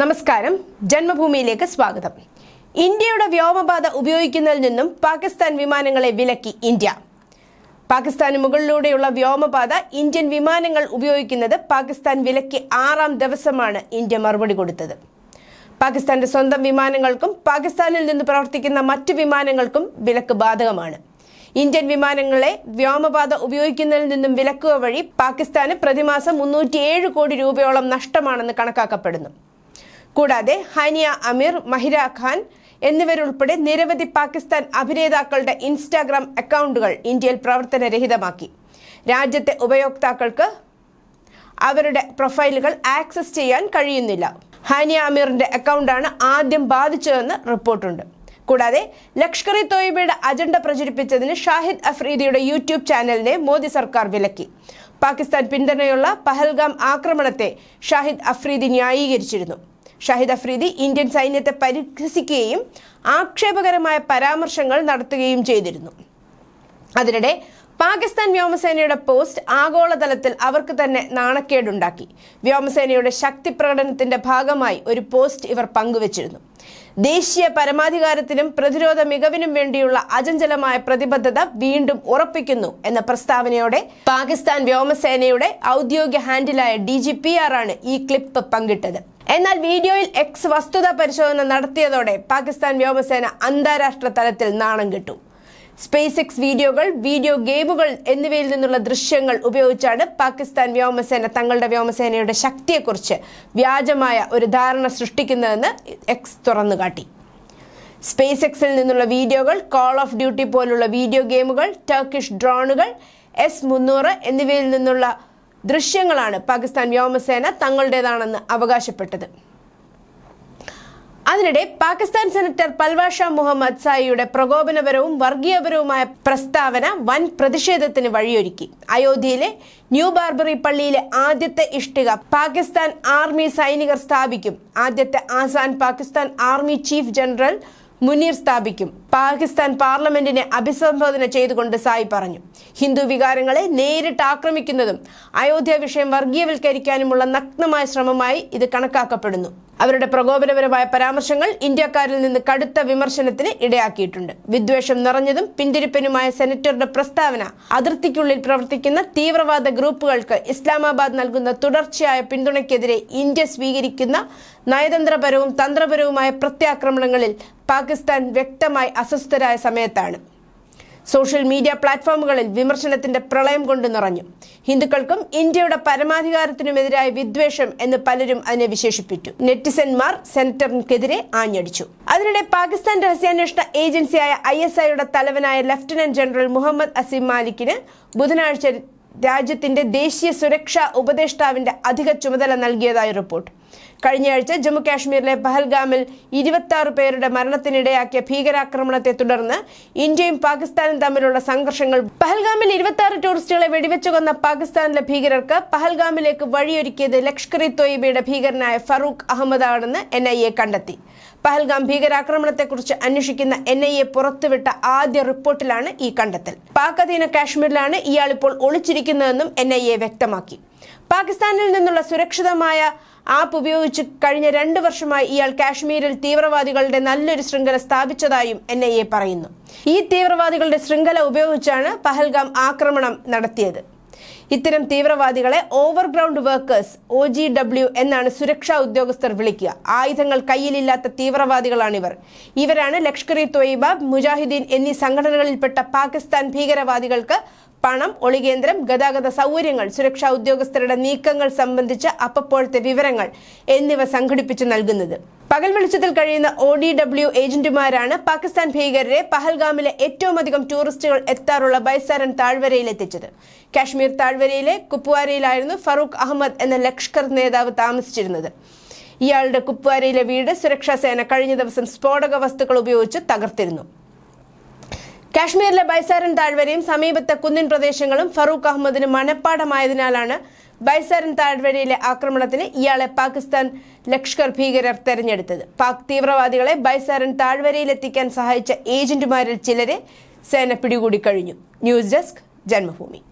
നമസ്കാരം. ജന്മഭൂമിയിലേക്ക് സ്വാഗതം. ഇന്ത്യയുടെ വ്യോമപാത ഉപയോഗിക്കുന്നതിൽ നിന്നും പാകിസ്ഥാൻ വിമാനങ്ങളെ വിലക്കി ഇന്ത്യ. പാകിസ്ഥാന് മുകളിലൂടെയുള്ള വ്യോമപാത ഇന്ത്യൻ വിമാനങ്ങൾ ഉപയോഗിക്കുന്നത് പാകിസ്ഥാൻ വിലക്കി ആറാം ദിവസമാണ് ഇന്ത്യ മറുപടി കൊടുത്തത്. പാകിസ്ഥാന്റെ സ്വന്തം വിമാനങ്ങൾക്കും പാകിസ്ഥാനിൽ നിന്ന് പ്രവർത്തിക്കുന്ന മറ്റ് വിമാനങ്ങൾക്കും വിലക്ക് ബാധകമാണ്. ഇന്ത്യൻ വിമാനങ്ങളെ വ്യോമപാത ഉപയോഗിക്കുന്നതിൽ നിന്നും വിലക്കുക വഴി പാകിസ്ഥാന് പ്രതിമാസം മുന്നൂറ്റിയേഴ് കോടി രൂപയോളം നഷ്ടമാണെന്ന് കണക്കാക്കപ്പെടുന്നു. കൂടാതെ ഹാനിയ അമീർ മഹിര ഖാൻ എന്നിവരുൾപ്പെടെ നിരവധി പാകിസ്ഥാൻ അഭിനേതാക്കളുടെ ഇൻസ്റ്റാഗ്രാം അക്കൗണ്ടുകൾ ഇന്ത്യയിൽ പ്രവർത്തനരഹിതമാക്കി. രാജ്യത്തെ ഉപയോക്താക്കൾക്ക് അവരുടെ പ്രൊഫൈലുകൾ ആക്സസ് ചെയ്യാൻ കഴിയുന്നില്ല. ഹാനിയ അമീറിന്റെ അക്കൗണ്ടാണ് ആദ്യം ബാധിച്ചതെന്ന് റിപ്പോർട്ടുണ്ട്. കൂടാതെ ലഷ്കർ ഇ തോയ്ബയുടെ അജണ്ട പ്രചരിപ്പിച്ചതിന് ഷാഹിദ് അഫ്രീദിയുടെ യൂട്യൂബ് ചാനലിനെ മോദി സർക്കാർ വിലക്കി. പാകിസ്ഥാൻ പിന്തുണയുള്ള പഹൽഗാം ആക്രമണത്തെ ഷാഹിദ് അഫ്രീദി ന്യായീകരിച്ചിരുന്നു. ഷാഹിദ് അഫ്രീദി ഇന്ത്യൻ സൈന്യത്തെ പരിഹസിക്കുകയും ആക്ഷേപകരമായ പരാമർശങ്ങൾ നടത്തുകയും ചെയ്തിരുന്നു. അതിനിടെ പാകിസ്ഥാൻ വ്യോമസേനയുടെ പോസ്റ്റ് ആഗോളതലത്തിൽ അവർക്ക് തന്നെ നാണക്കേടുണ്ടാക്കി. വ്യോമസേനയുടെ ശക്തി പ്രകടനത്തിന്റെ ഭാഗമായി ഒരു പോസ്റ്റ് ഇവർ പങ്കുവച്ചിരുന്നു. ദേശീയ പരമാധികാരത്തിനും പ്രതിരോധ മികവിനും വേണ്ടിയുള്ള അചഞ്ചലമായ പ്രതിബദ്ധത വീണ്ടും ഉറപ്പിക്കുന്നു എന്ന പ്രസ്താവനയോടെ പാകിസ്ഥാൻ വ്യോമസേനയുടെ ഔദ്യോഗിക ഹാൻഡിലായ ഡി ജി പി ആർ ആണ് ഈ ക്ലിപ്പ് പങ്കിട്ടത്. എന്നാൽ വീഡിയോയിൽ എക്സ് വസ്തുതാ പരിശോധന നടത്തിയതോടെ പാകിസ്ഥാൻ വ്യോമസേന അന്താരാഷ്ട്ര തലത്തിൽ നാണം കിട്ടു. സ്പേസ് എക്സ് വീഡിയോകൾ വീഡിയോ ഗെയിമുകൾ എന്നിവയിൽ നിന്നുള്ള ദൃശ്യങ്ങൾ ഉപയോഗിച്ചാണ് പാകിസ്ഥാൻ വ്യോമസേന തങ്ങളുടെ വ്യോമസേനയുടെ ശക്തിയെക്കുറിച്ച് വ്യാജമായ ഒരു ധാരണ സൃഷ്ടിക്കുന്നതെന്ന് എക്സ് തുറന്നുകാട്ടി. സ്പേസ് എക്സിൽ നിന്നുള്ള വീഡിയോകൾ കോൾ ഓഫ് ഡ്യൂട്ടി പോലുള്ള വീഡിയോ ഗെയിമുകൾ ടർക്കിഷ് ഡ്രോണുകൾ എസ് മുന്നൂറ് എന്നിവയിൽ നിന്നുള്ള ദൃശ്യങ്ങളാണ് പാകിസ്ഥാൻ വ്യോമസേന തങ്ങളുടേതാണെന്ന് അവകാശപ്പെട്ടത്. അതിനിടെ പാകിസ്ഥാൻ സെനറ്റർ പൽവാഷ മുഹമ്മദ് സായിയുടെ പ്രകോപനപരവും വർഗീയപരവുമായ പ്രസ്താവന വൻ പ്രതിഷേധത്തിന് വഴിയൊരുക്കി. അയോധ്യയിലെ ന്യൂ ബാർബറി പള്ളിയിലെ ആദ്യത്തെ ഇഷ്ടിക പാകിസ്ഥാൻ ആർമി സൈനികർ സ്ഥാപിക്കും. ആദ്യത്തെ ആസാൻ Pakistan army chief general Munir സ്ഥാപിക്കും. പാകിസ്ഥാൻ പാർലമെന്റിനെ അഭിസംബോധന ചെയ്തുകൊണ്ട് സായി പറഞ്ഞു. ഹിന്ദു വികാരങ്ങളെ നേരിട്ട് ആക്രമിക്കുന്നതും അയോധ്യ വിഷയം വർഗീയവൽക്കരിക്കാനുമുള്ള നഗ്നമായ ശ്രമമായി ഇത് കണക്കാക്കപ്പെടുന്നു. അവരുടെ പ്രകോപനപരമായ പരാമർശങ്ങൾ ഇന്ത്യക്കാരിൽ നിന്ന് കടുത്ത വിമർശനത്തിന് ഇടയാക്കിയിട്ടുണ്ട്. വിദ്വേഷം നിറഞ്ഞതും പിന്തിരിപ്പനുമായ സെനറ്ററുടെ പ്രസ്താവന അതിർത്തിക്കുള്ളിൽ പ്രവർത്തിക്കുന്ന തീവ്രവാദ ഗ്രൂപ്പുകൾക്ക് ഇസ്ലാമാബാദ് നൽകുന്ന തുടർച്ചയായ പിന്തുണയ്ക്കെതിരെ ഇന്ത്യ സ്വീകരിക്കുന്ന നയതന്ത്രപരവും തന്ത്രപരവുമായ പ്രത്യാക്രമണങ്ങളിൽ പാകിസ്ഥാൻ വ്യക്തമായി അസ്വസ്ഥരായ സമയത്താണ്. സോഷ്യൽ മീഡിയ പ്ലാറ്റ്ഫോമുകളിൽ വിമർശനത്തിന്റെ പ്രളയം കൊണ്ട് നിറഞ്ഞു. ഹിന്ദുക്കൾക്കും ഇന്ത്യയുടെ പരമാധികാരത്തിനുമെതിരായ വിദ്വേഷം എന്ന് പലരും അതിനെ വിശേഷിപ്പിച്ചു. നെറ്റിസന്മാർ സെനറ്ററിനെതിരെ ആഞ്ഞടിച്ചു. അതിനിടെ പാകിസ്ഥാൻ രഹസ്യാന്വേഷണ ഏജൻസിയായ ഐ എസ് ഐയുടെ തലവനായ ലഫ്റ്റനന്റ് ജനറൽ മുഹമ്മദ് അസീം മാലിക്കിന് ബുധനാഴ്ച രാജ്യത്തിന്റെ ദേശീയ സുരക്ഷാ ഉപദേഷ്ടാവിന്റെ അധിക ചുമതല നൽകിയതായി റിപ്പോർട്ട്. കഴിഞ്ഞയാഴ്ച ജമ്മു കാശ്മീരിലെ പഹൽഗാമിൽ ഇരുപത്തി പേരുടെ മരണത്തിനിടയാക്കിയ ഭീകരാക്രമണത്തെ തുടർന്ന് ഇന്ത്യയും പാകിസ്ഥാനും തമ്മിലുള്ള സംഘർഷങ്ങൾ പഹൽഗാമിൽ ഇരുപത്തി ടൂറിസ്റ്റുകളെ വെടിവെച്ചു കൊന്ന പാകിസ്ഥാനിലെ ഭീകരർക്ക് പഹൽഗാമിലേക്ക് വഴിയൊരുക്കിയത് ലഷ്കർ ഇ തൊയ്ബയുടെ ഭീകരനായ ഫറൂഖ് അഹമ്മദ് ആണെന്ന് എൻ ഐ എ കണ്ടെത്തി. പഹൽഗാം ഭീകരാക്രമണത്തെക്കുറിച്ച് അന്വേഷിക്കുന്ന എൻ ഐ എ പുറത്തുവിട്ട ആദ്യ റിപ്പോർട്ടിലാണ് ഈ കണ്ടെത്തൽ. പാക് അധീന കാശ്മീരിലാണ് ഇയാൾ ഇപ്പോൾ ഒളിച്ചിരിക്കുന്നതെന്നും എൻ ഐ എ വ്യക്തമാക്കി. പാകിസ്ഥാനിൽ നിന്നുള്ള സുരക്ഷിതമായ ആപ്പ് ഉപയോഗിച്ച് കഴിഞ്ഞ രണ്ട് വർഷമായി ഇയാൾ കാശ്മീരിൽ തീവ്രവാദികളുടെ നല്ലൊരു ശൃംഖല സ്ഥാപിച്ചതായും എൻ ഐ എ പറയുന്നു. ഈ തീവ്രവാദികളുടെ ശൃംഖല ഉപയോഗിച്ചാണ് പഹൽഗാം ആക്രമണം നടത്തിയത്. ഇത്തരം തീവ്രവാദികളെ overground workers O G W എന്നാണ് സുരക്ഷാ ഉദ്യോഗസ്ഥർ വിളിക്കുക. ആയുധങ്ങൾ കയ്യിലില്ലാത്ത തീവ്രവാദികളാണിവർ. ഇവരാണ് ലഷ്കർ ഇ തൊയ്ബ മുജാഹിദ്ദീൻ എന്നീ സംഘടനകളിൽപ്പെട്ട പാകിസ്ഥാൻ ഭീകരവാദികൾക്ക് പണം ഒളികേന്ദ്രം ഗതാഗത സൗകര്യങ്ങൾ സുരക്ഷാ ഉദ്യോഗസ്ഥരുടെ നീക്കങ്ങൾ സംബന്ധിച്ച അപ്പപ്പോഴത്തെ വിവരങ്ങൾ എന്നിവ സംഘടിപ്പിച്ചു നൽകുന്നത്. പകൽ വെളിച്ചത്തിൽ കഴിയുന്ന ഒ ഡി ഡബ്ല്യു ഏജന്റുമാരാണ് പാകിസ്ഥാൻ ഭീകരരെ പഹൽഗാമിലെ ഏറ്റവും അധികം ടൂറിസ്റ്റുകൾ എത്താറുള്ള ബൈസാരൻ താഴ്വരയിൽ എത്തിച്ചത്. കാശ്മീർ താഴ്വരയിലെ കുപ്വാരയിലായിരുന്നു ഫറൂഖ് അഹമ്മദ് എന്ന ലഷ്കർ നേതാവ് താമസിച്ചിരുന്നത്. ഇയാളുടെ കുപ്വാരയിലെ വീട് സുരക്ഷാ സേന കഴിഞ്ഞ ദിവസം സ്ഫോടക വസ്തുക്കൾ ഉപയോഗിച്ച് തകർത്തിരുന്നു. കാശ്മീരിലെ ബൈസാരൻ താഴ്വരയും സമീപത്തെ കുന്നിൻ പ്രദേശങ്ങളും ഫറൂഖ് അഹമ്മദിന് മനപ്പാടമായതിനാലാണ് ബൈസാരൻ താഴ്വരയിലെ ആക്രമണത്തിന് ഇയാളെ പാകിസ്ഥാൻ ലഷ്കർ ഭീകരർ തെരഞ്ഞെടുത്തത്. പാക് തീവ്രവാദികളെ ബൈസാരൻ താഴ്വരയിലെത്തിക്കാൻ സഹായിച്ച ഏജന്റുമാരിൽ ചിലരെ സേന പിടികൂടി കഴിഞ്ഞു. News desk Janmabhumi.